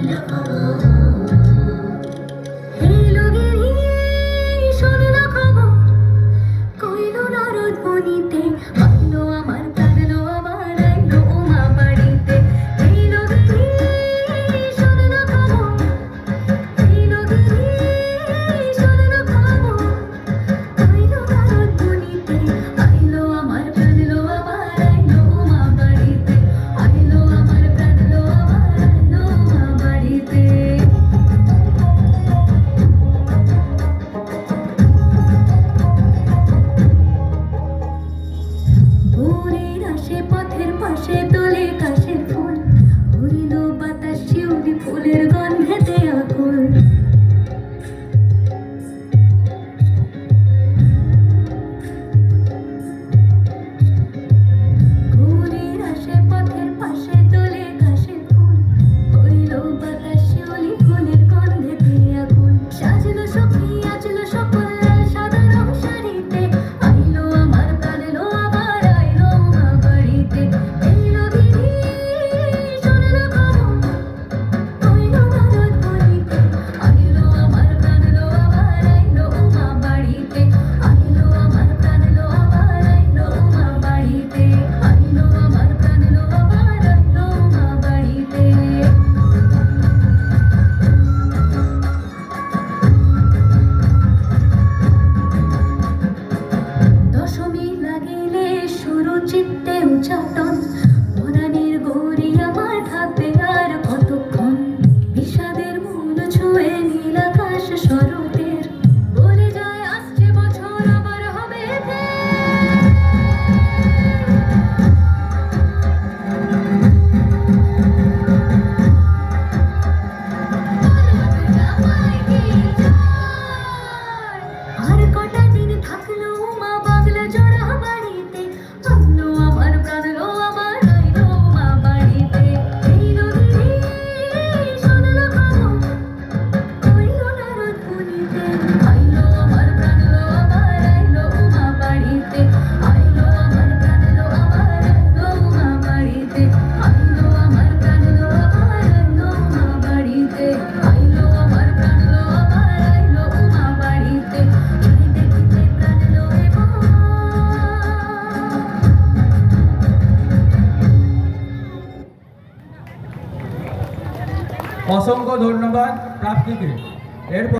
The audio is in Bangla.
Thank you. 照东 অসংখ্য ধন্যবাদ প্রাপ্তিকে। এরপর